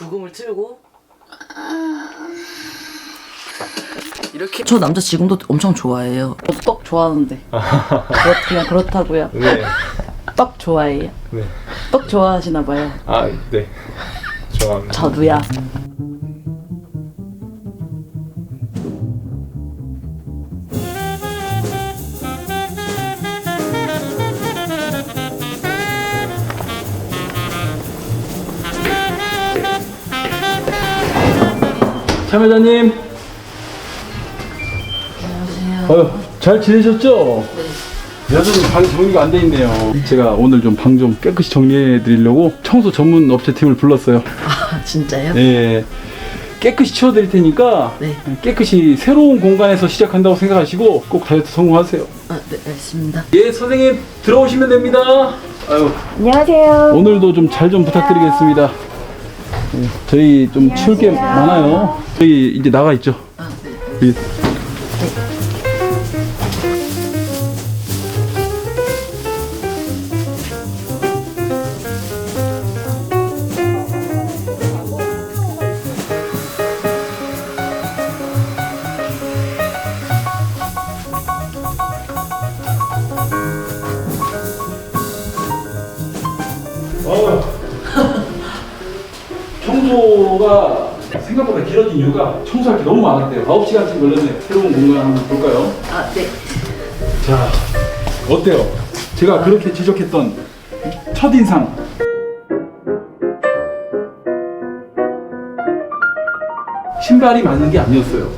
부금을 틀고 이렇게 저 남자 지금도 엄청 좋아해요. 저도 떡 좋아하는데 그렇, 그냥 그렇다고요. 네. 떡 좋아해요? 네. 떡 좋아하시나 봐요. 아, 네. 좋아합니다. 저도야. 참여자님. 안녕하세요. 어휴, 잘 지내셨죠? 네. 여전히 방 정리가 안 돼 있네요. 제가 오늘 좀 방 좀 깨끗이 정리해 드리려고 청소 전문 업체 팀을 불렀어요. 아 진짜요? 네. 깨끗이 치워 드릴 테니까 네. 깨끗이 새로운 공간에서 시작한다고 생각하시고 꼭 다이어트 성공하세요. 아, 네, 알겠습니다. 예, 선생님 들어오시면 됩니다. 아유, 안녕하세요. 오늘도 좀 잘좀 부탁드리겠습니다. 예, 저희 좀 치울 게 많아요. 저희 이제 나가 있죠. 아, 네. 길어진 이유가 청소할 게 너무 많았대요. 9시간쯤 걸렸네요. 새로운 공간 한번 볼까요? 아, 네. 자, 어때요? 제가 그렇게 지적했던 첫인상. 신발이 맞는 게 아니었어요.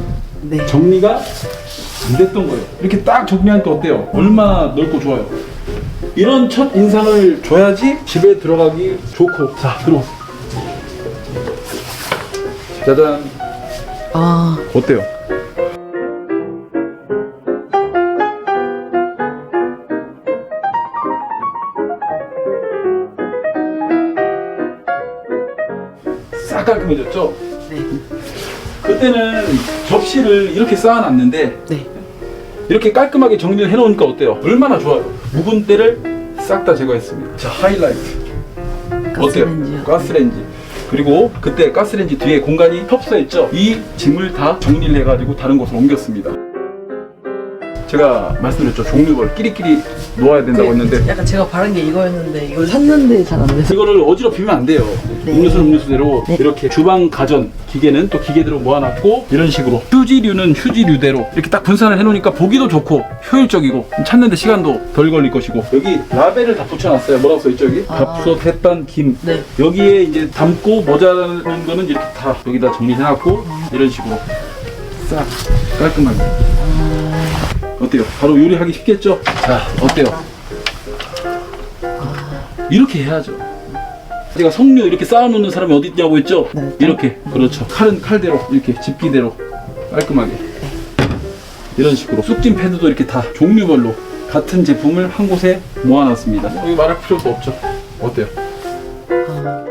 네. 정리가 안 됐던 거예요. 이렇게 딱 정리하니까 어때요? 얼마나 넓고 좋아요. 이런 첫 인상을 줘야지 집에 들어가기 좋고. 자, 들어오세요. 짜잔. 아, 어때요? 싹 깔끔해졌죠? 네. 그때는 접시를 이렇게 쌓아놨는데 네. 이렇게 깔끔하게 정리를 해놓으니까 어때요? 얼마나 좋아요? 묵은 때를 싹 다 제거했습니다. 자 하이라이트. 어때요? 가스레인지 그리고 그때 가스레인지 뒤에 공간이 협소했죠? 이 짐을 다 정리를 해가지고 다른 곳으로 옮겼습니다. 제가 말씀드렸죠 종류별 끼리끼리 놓아야 된다고 했는데 약간 제가 바란 게 이거였는데 이걸 샀는데 잘 안 돼서. 이거를 어지럽히면 안 돼요. 네. 음료수는 음료수대로 네. 이렇게 주방 가전 기계는 또 기계대로 모아놨고 이런 식으로 휴지류는 휴지류대로 이렇게 딱 분산을 해놓으니까 보기도 좋고 효율적이고 찾는데 시간도 덜 걸릴 것이고 여기 라벨을 다 붙여놨어요. 뭐라고 써있죠 여기? 아. 밥솥, 햇반, 김 네. 여기에 이제 담고 모자라는 거는 이렇게 다 여기다 정리해놨고 이런 식으로 싹 깔끔하게 어때요? 바로 요리하기 쉽겠죠? 자 어때요? 이렇게 해야죠. 제가 석류 이렇게 쌓아놓는 사람이 어디 있냐고 했죠? 네. 이렇게 그렇죠. 칼은 칼대로 이렇게 집기대로 깔끔하게 이런 식으로 쑥진 패드도 이렇게 다 종류별로 같은 제품을 한 곳에 모아놨습니다. 여기 말할 필요도 없죠. 어때요? 아,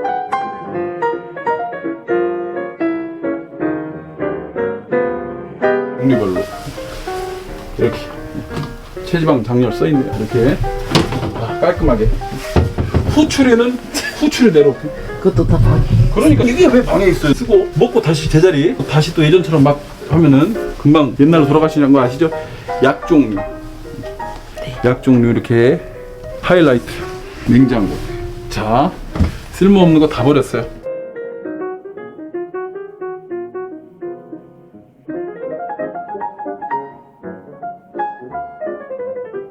종류별로 체지방 장렬 써 있네요. 이렇게 아, 깔끔하게 후추류는 후추류대로 그것도 다 방. 그러니까 이게 왜 방에 있어요? 쓰고 먹고 다시 제자리 다시 또 예전처럼 막 하면은 금방 옛날로 돌아가시는 거 아시죠? 약 종류 약 종류 이렇게 하이라이트 냉장고 자 쓸모없는 거 다 버렸어요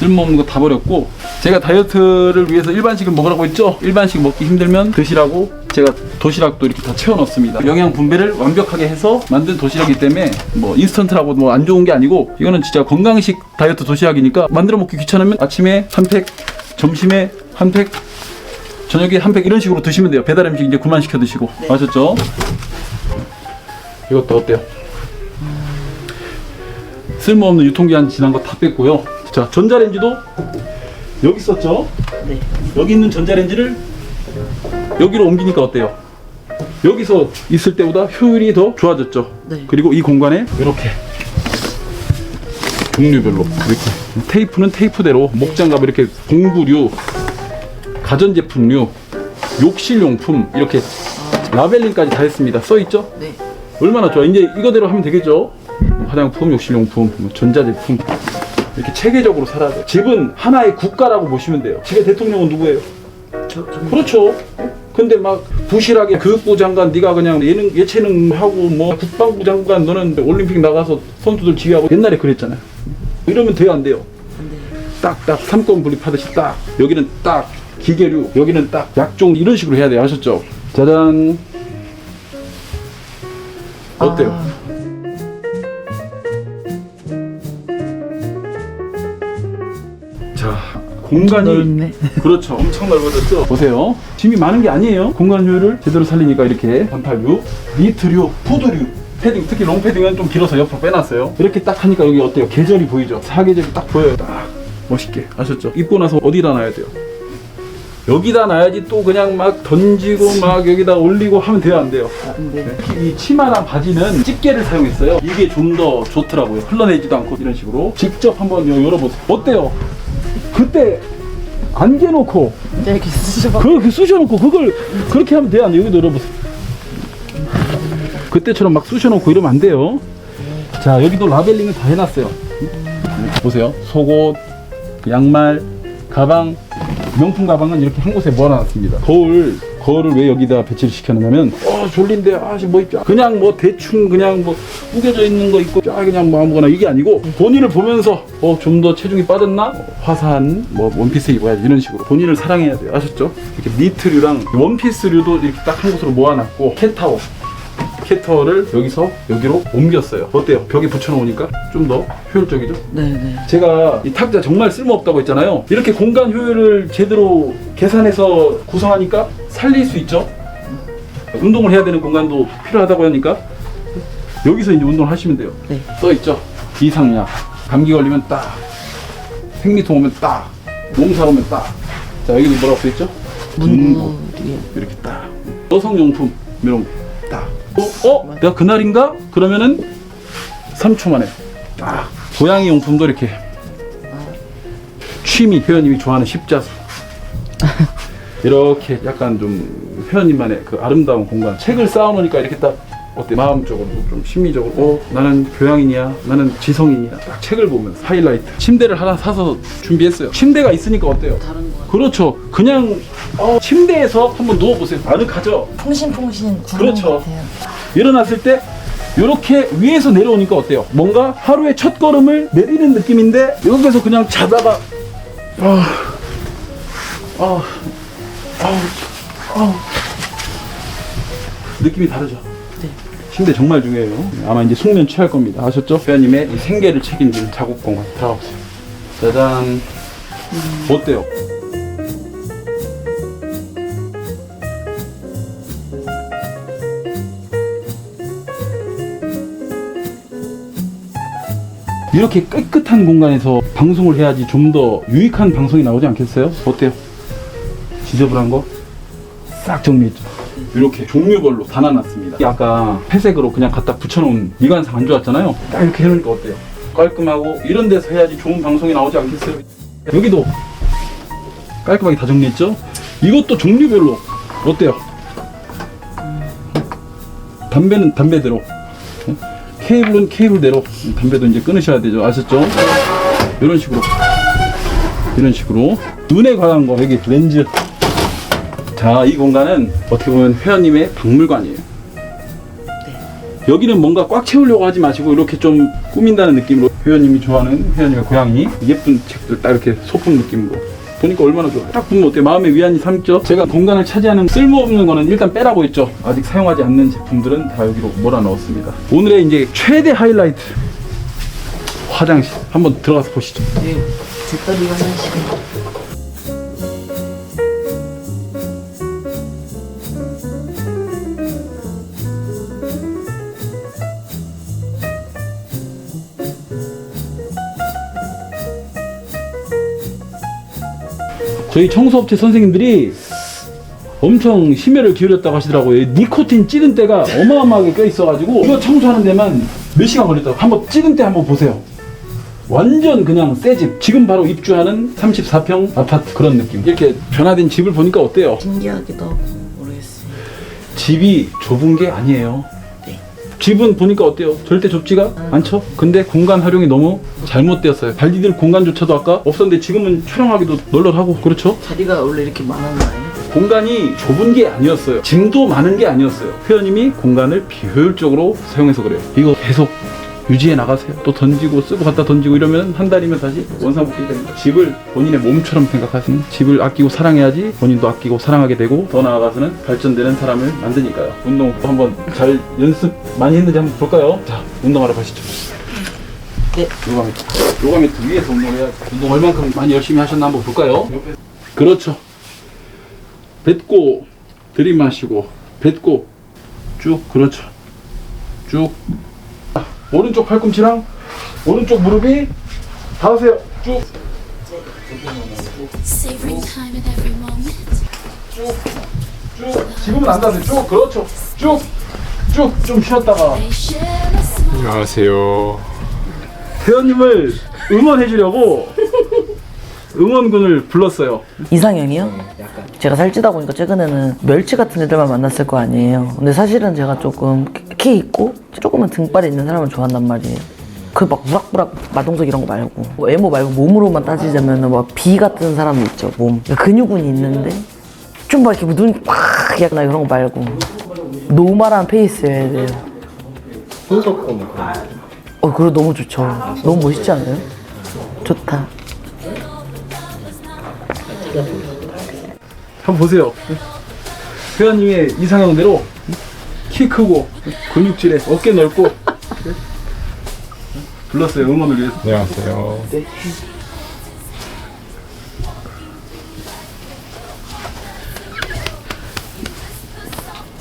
쓸모없는 거 다 버렸고 제가 다이어트를 위해서 일반식을 먹으라고 했죠 일반식 먹기 힘들면 드시라고 제가 도시락도 이렇게 다 채워 넣습니다 영양 분배를 완벽하게 해서 만든 도시락이기 때문에 뭐 인스턴트라고 뭐 안 좋은 게 아니고 이거는 진짜 건강식 다이어트 도시락이니까 만들어 먹기 귀찮으면 아침에 한 팩 점심에 한팩 저녁에 한 팩 이런 식으로 드시면 돼요 배달 음식 이제 그만 시켜 드시고 아셨죠? 이것도 어때요? 쓸모없는 유통기한 지난 거 다 뺐고요. 자, 전자레인지도 여기 있었죠? 네. 여기 있는 전자레인지를 여기로 옮기니까 어때요? 여기서 있을 때보다 효율이 더 좋아졌죠? 네. 그리고 이 공간에 이렇게 종류별로 이렇게 테이프는 테이프대로 목장갑 이렇게 공구류 가전제품류 욕실용품 이렇게 라벨링까지 다 했습니다. 써 있죠? 네. 얼마나 좋아. 이제 이거대로 하면 되겠죠? 화장품, 욕실용품, 뭐 전자제품. 이렇게 체계적으로 살아야 돼. 집은 하나의 국가라고 보시면 돼요. 집의 대통령은 누구예요? 저, 저, 그렇죠. 근데 막 부실하게 교육부 장관 네가 그냥 예능 예체능 하고 뭐 국방부 장관 너는 올림픽 나가서 선수들 지휘하고 옛날에 그랬잖아요. 이러면 돼요 안 돼요? 딱딱 삼권 분립하듯이 딱 여기는 딱 기계류 여기는 딱 약종 이런 식으로 해야 돼요 아셨죠? 짜잔 어때요? 아, 공간이 넓네. 그렇죠. 엄청 넓어졌죠. 보세요. 짐이 많은 게 아니에요. 공간 효율을 제대로 살리니까 이렇게 반팔류, 니트류, 푸드류, 패딩 특히 롱 패딩은 좀 길어서 옆으로 빼놨어요. 이렇게 딱 하니까 여기 어때요? 계절이 보이죠? 사계절이 딱 보여요. 딱 멋있게 아셨죠? 입고 나서 어디다 놔야 돼요? 여기다 놔야지 또 그냥 막 던지고 막 여기다 올리고 하면 돼요 안 돼요? 안 돼. 특히 이 치마랑 바지는 집게를 사용했어요. 이게 좀 더 좋더라고요. 흘러내지도 않고 이런 식으로 직접 한번 요- 열어보세요. 어때요? 그때 안개놓고 네, 이렇게 쓰셔. 그렇게 쑤셔놓고 그걸 그렇게 하면 돼요. 안 돼요? 여기도 열어보세요. 그때처럼 막 쑤셔놓고 이러면 안 돼요. 자 여기도 라벨링을 다 해놨어요. 보세요. 속옷, 양말, 가방, 명품 가방은 이렇게 한 곳에 모아놨습니다. 거울, 거울을 왜 여기다 배치를 시켰느냐면 어 졸린데 아씨 뭐 입자. 그냥 뭐 대충 그냥 뭐 우겨져 있는 거 입고 쫙 그냥 뭐 아무거나 이게 아니고 본인을 보면서 어 좀 더 체중이 빠졌나? 화사한 뭐 원피스 입어야지 이런 식으로 본인을 사랑해야 돼요. 아셨죠? 이렇게 니트류랑 원피스류도 이렇게 딱 한 곳으로 모아놨고 캣타워 캣타워를 여기서 여기로 옮겼어요. 어때요? 벽에 붙여놓으니까 좀 더 효율적이죠? 네, 네. 제가 이 탁자 정말 쓸모없다고 했잖아요. 이렇게 공간 효율을 제대로 계산해서 구성하니까 살릴 수 있죠. 운동을 해야 되는 공간도 필요하다고 하니까 여기서 이제 운동을 하시면 돼요. 네. 써 있죠. 이상약. 감기 걸리면 딱. 생리통 오면 딱. 몸살 오면 딱. 자 여기도 뭐라고 써 있죠? 문구. 이렇게 딱. 여성용품 이런 거 딱. 어? 어? 내가 그날인가? 그러면은 3초 만에 딱. 고양이 용품도 이렇게 취미 회원님이 좋아하는 십자수 이렇게 약간 좀 회원님만의 그 아름다운 공간 책을 쌓아놓으니까 이렇게 딱 어때 마음적으로 좀 심리적으로 어 나는 교양인이야 나는 지성인이야 딱 책을 보면서 하이라이트 침대를 하나 사서 준비했어요 침대가 있으니까 어때요 다른 거. 그렇죠 그냥 어, 침대에서 한번 누워보세요 아늑하죠 풍신풍신 구름 그렇죠. 같아요. 일어났을 때 이렇게 위에서 내려오니까 어때요? 뭔가 하루의 첫 걸음을 내리는 느낌인데 여기서 그냥 자다가 아, 아, 아, 아. 느낌이 다르죠? 네. 침대 정말 중요해요. 아마 이제 숙면 취할 겁니다. 아셨죠? 이 생계를 책임지는 작업 공간 들어가보세요. 짜잔. 어때요? 이렇게 깨끗한 공간에서 방송을 해야지 좀 더 유익한 방송이 나오지 않겠어요? 어때요? 지저분한 거 싹 정리했죠. 이렇게 종류별로 다 나눴습니다. 아까 회색으로 그냥 갖다 붙여놓은 미관상 안 좋았잖아요. 딱 이렇게 해놓으니까 어때요? 깔끔하고 이런 데서 해야지 좋은 방송이 나오지 않겠어요? 여기도 깔끔하게 다 정리했죠? 이것도 종류별로 어때요? 담배는 담배대로 케이블은 케이블대로 담배도 이제 끊으셔야 되죠 아셨죠? 이런 식으로 이런 식으로 눈에 관한 거 여기 렌즈 자 이 공간은 어떻게 보면 회원님의 박물관이에요. 여기는 뭔가 꽉 채우려고 하지 마시고 이렇게 좀 꾸민다는 느낌으로 회원님이 좋아하는 회원님의 고양이 예쁜 책들 딱 이렇게 소품 느낌으로. 보니까 얼마나 좋아요. 딱 보면 어때요? 마음의 위안이 삼죠? 제가 공간을 차지하는 쓸모없는 거는 일단 빼라고 했죠. 아직 사용하지 않는 제품들은 다 여기로 몰아 넣었습니다. 오늘의 이제 최대 하이라이트 화장실 한번 들어가서 보시죠. 네. 뒷다리 화장실. 저희 청소업체 선생님들이 엄청 심혈을 기울였다고 하시더라고요. 니코틴 찌든 때가 어마어마하게 껴 있어가지고 이거 청소하는 데만 몇 시간 걸렸다고. 한번 찌든 때 한번 보세요. 완전 그냥 새 집. 지금 바로 입주하는 34평 아파트 그런 느낌. 이렇게 변화된 집을 보니까 어때요? 신기하기도 하고 모르겠어요. 집이 좁은 게 아니에요. 네. 집은 보니까 어때요? 절대 좁지가 않죠? 근데 공간 활용이 너무 잘못되었어요. 발디딜 공간조차도 아까 없었는데 지금은 촬영하기도 널널하고 그렇죠? 자리가 원래 이렇게 많았나요? 공간이 좁은 게 아니었어요. 짐도 많은 게 아니었어요. 회원님이 공간을 비효율적으로 사용해서 그래요. 이거 계속 유지해 나가세요. 또 던지고 쓰고 갖다 던지고 이러면 한 달이면 다시 원상복귀 됩니다. 집을 본인의 몸처럼 생각하시는 집을 아끼고 사랑해야지 본인도 아끼고 사랑하게 되고 더 나아가서는 발전되는 사람을 만드니까요. 운동 한번 잘 연습 많이 했는지 한번 볼까요? 자, 운동하러 가시죠. 네. 요가 매트. 요가 매트 위에서 운동해야 운동 얼만큼 많이 열심히 하셨나 한번 볼까요? 그렇죠. 뱉고 들이마시고 뱉고 쭉 그렇죠 쭉 자, 오른쪽 팔꿈치랑 오른쪽 무릎이 닿으세요. 쭉. Moment. 쭉. 지금은 안 닿으세요. 쭉. 그렇죠. 쭉 쭉. 좀 쉬었다가. 안녕하세요. 회원님을 응원해 주려고 응원군을 불렀어요. 이상형이요? 제가 살찌다 보니까 최근에는 멸치 같은 애들만 만났을 거 아니에요. 근데 사실은 제가 조금 키 있고 조금은 등발이 있는 사람을 좋아한단 말이에요. 그막 우락부락 마동석 이런 거 말고 뭐 외모 말고 몸으로만 따지자면은 막비 같은 사람도 있죠. 몸 근육은 있는데 좀 막 이렇게 눈팍 약간 이런 거 말고 노멀한 페이스여야 돼요. 어, 그래 너무 좋죠. 너무 멋있지 않아요? 좋다. 한번 보세요 회원님의 이상형대로 키 크고 근육질에 어깨 넓고 불렀어요 응원을 위해서 안녕하세요.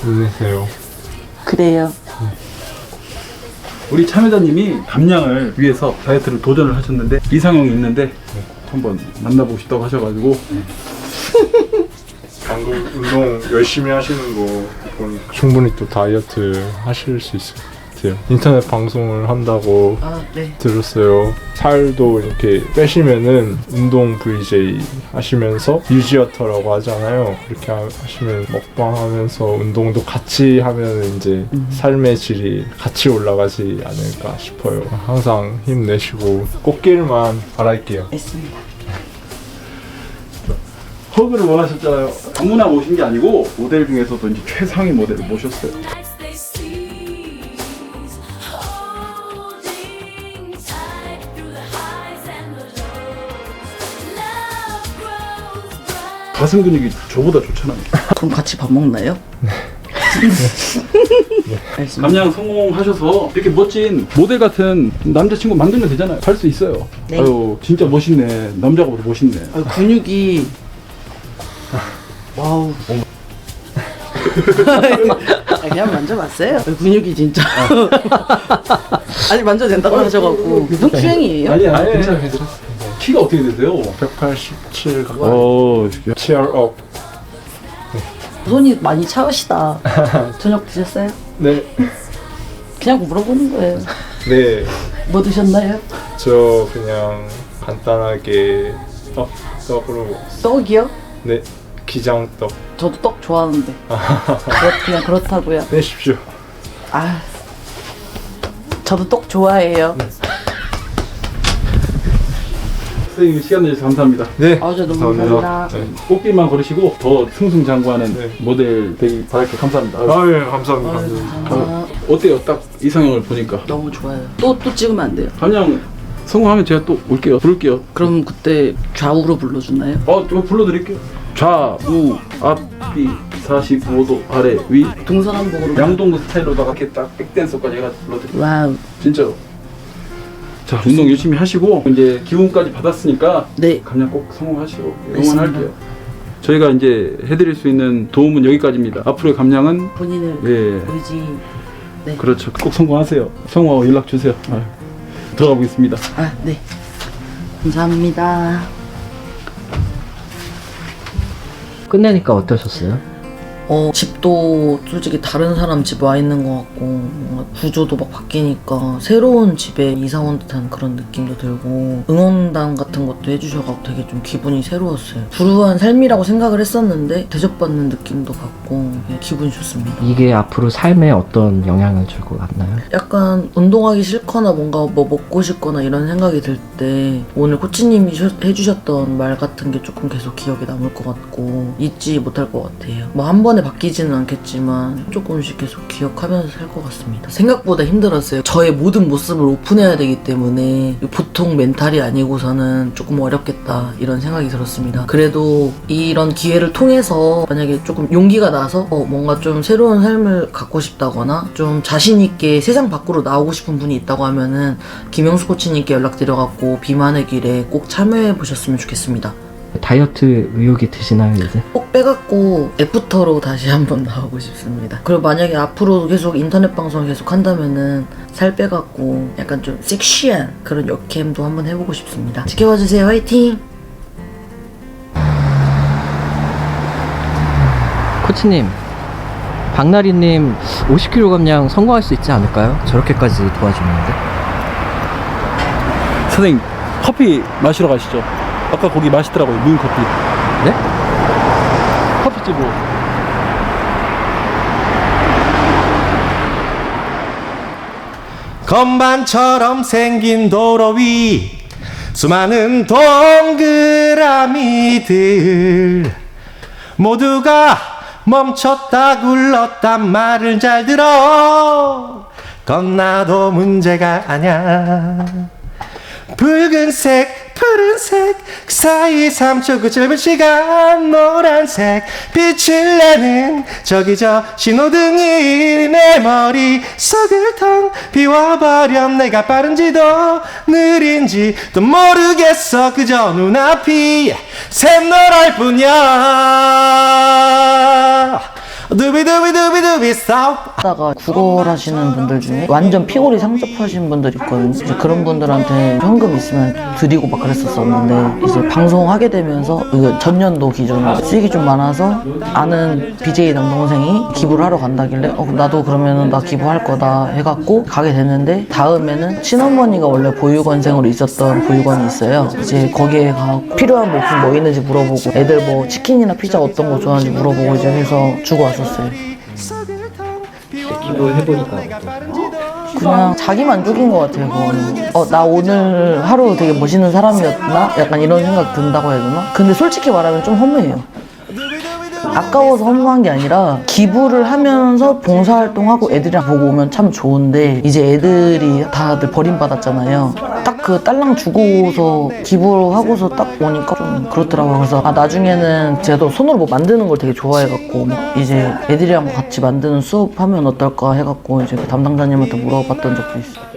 안녕하세요. 그래요. 우리 참여자님이 감량을 위해서 다이어트를 도전을 하셨는데 이상형이 있는데 한번 만나보고 싶다고 하셔가지고 방금 운동 열심히 하시는 거 충분히 또 다이어트 하실 수 있을 것 같아요. 인터넷 방송을 한다고 아, 네. 들었어요. 살도 이렇게 빼시면은 운동 VJ 하시면서 유지어터라고 하잖아요. 그렇게 하- 하시면 먹방 하면서 운동도 같이 하면 이제 삶의 질이 같이 올라가지 않을까 싶어요. 항상 힘내시고 꽃길만 바랄게요. 있습니다. 허그를 원하셨잖아요. 아무나 모신 게 아니고 모델 중에서도 이제 최상위 모델을 모셨어요. 가슴 근육이 저보다 좋잖아요. 그럼 같이 밥 먹나요? 알겠습니다. 감량 성공하셔서 이렇게 멋진 모델 같은 남자친구 만들면 되잖아요. 할 수 있어요. 네. 아유 진짜 멋있네. 남자보다 멋있네. 아, 근육이 와우. 아, 그냥 만져봤어요. 아, 근육이 진짜. 아니 만져도 된다고 하셔갖고 흉추행이에요? 아니 아니 괜찮아요 괜찮아요 키가 어떻게 되세요? 187 가까이. 어 치얼업. 손이 많이 차으시다. 저녁 드셨어요? 네. 그냥 물어보는 거예요. 네. 뭐 드셨나요? 저 그냥 간단하게 떡, 떡으로. 떡이요? 네. 기장떡 저도 떡 좋아하는데. 그렇, 그냥 그렇다고요. 빼십시오. 아, 저도 떡 좋아해요. 선생님 시간 내주셔서 감사합니다 네. 아, 저 너무 감사합니다. 네. 꽃길만 걸으시고 더 승승장구하는 네. 모델 되기 바랄게 감사합니다 아유, 아, 예, 감사합니다. 감사합니다. 아, 어때요 딱 이상형을 보니까 너무 좋아요. 또, 또 찍으면 안 돼요? 감량 성공하면 제가 또 올게요 부를게요 그럼 그때 좌우로 불러주나요? 어, 저 불러드릴게요. 좌우 앞뒤 45도 아래 위 동서남북으로. 양동근 스타일로다가 이렇게 딱 백댄서까지 해가지고 불러드릴게요. 와우. 진짜로. 자 운동 열심히 하시고 이제 기운까지 받았으니까 네. 감량 꼭 성공하시고. 응원할게요. 저희가 이제 해드릴 수 있는 도움은 여기까지입니다. 앞으로의 감량은 본인을 예 의지. 네. 그렇죠. 꼭 성공하세요. 성공하고 연락 주세요. 아유, 들어가 보겠습니다. 아, 네. 감사합니다. 끝내니까 어떠셨어요? 어, 집도 솔직히 다른 사람 집 와 있는 것 같고 뭔가 구조도 막 바뀌니까 새로운 집에 이사 온 듯한 그런 느낌도 들고 응원단 같은 것도 해주셔서 되게 좀 기분이 새로웠어요. 불우한 삶이라고 생각을 했었는데 대접받는 느낌도 받고 기분이 좋습니다. 이게 앞으로 삶에 어떤 영향을 줄 것 같나요? 약간 운동하기 싫거나 뭔가 뭐 먹고 싶거나 이런 생각이 들 때 오늘 코치님이 셔- 해주셨던 말 같은 게 조금 계속 기억에 남을 것 같고 잊지 못할 것 같아요. 뭐 한 번에 바뀌지는 않겠지만 조금씩 계속 기억하면서 살 것 같습니다. 생각보다 힘들었어요. 저의 모든 모습을 오픈해야 되기 때문에 보통 멘탈이 아니고서는 조금 어렵겠다 이런 생각이 들었습니다. 그래도 이런 기회를 통해서 만약에 조금 용기가 나서 어, 뭔가 좀 새로운 삶을 갖고 싶다거나 좀 자신 있게 세상 밖으로 나오고 싶은 분이 있다고 하면은 김영수 코치님께 연락드려갖고 비만의 길에 꼭 참여해 보셨으면 좋겠습니다. 다이어트 의욕이 드시나요 이제? 꼭 빼갖고 애프터로 다시 한번 나오고 싶습니다. 그리고 만약에 앞으로 계속 인터넷 방송 계속 한다면은 살 빼갖고 약간 좀 섹시한 그런 역캠도 한번 해보고 싶습니다. 지켜봐 주세요. 화이팅! 코치님 박나리님 50kg 감량 성공할 수 있지 않을까요? 저렇게까지 도와주는데 선생님 커피 마시러 가시죠. 아까 거기 맛있더라고요. 문 커피. 네? 커피집으로. 건반처럼 생긴 도로 위 수많은 동그라미들 모두가 멈췄다 굴렀단 말을 잘 들어 건나도 문제가 아냐 붉은색 푸른색 그 사이 3초 그 짧은 시간 노란색 빛을 내는 저기 저 신호등이 내 머릿속을 텅 비워버려 내가 빠른지도 느린지도 모르겠어. 그저 눈앞이 샛노랄 뿐이야 두비두비두비두비 스톱 하다가 구걸 하시는 분들 중에 완전 피골이 상접하신 분들 있거든요. 그런 분들한테 현금 있으면 드리고 막 그랬었었는데 이제 방송하게 되면서 이거 전년도 기준으로 수익이 좀 많아서 아는 BJ 남동생이 기부를 하러 간다길래 어 나도 그러면은 나 기부할 거다 해갖고 가게 됐는데 다음에는 친어머니가 원래 보육원생으로 있었던 보육원이 있어요. 이제 거기에 가 필요한 목품 뭐 있는지 물어보고 애들 뭐 치킨이나 피자 어떤 거 좋아하는지 물어보고 이제 해서 주고 왔었어요. 그냥 자기 만족인 것 같아요, 그거는. 어, 나 오늘 하루 되게 멋있는 사람이었나? 약간 이런 생각 든다고 해야 되나? 근데 솔직히 말하면 좀 허무해요. 아까워서 허무한 게 아니라 기부를 하면서 봉사활동하고 애들이랑 보고 오면 참 좋은데 이제 애들이 다들 버림받았잖아요. 딱 그 딸랑 주고서 기부를 하고서 딱 오니까 좀 그렇더라고요. 그래서 아 나중에는 제가 손으로 뭐 만드는 걸 되게 좋아해갖고 막 이제 애들이랑 같이 만드는 수업 하면 어떨까 해갖고 이제 그 담당자님한테 물어봤던 적도 있어요.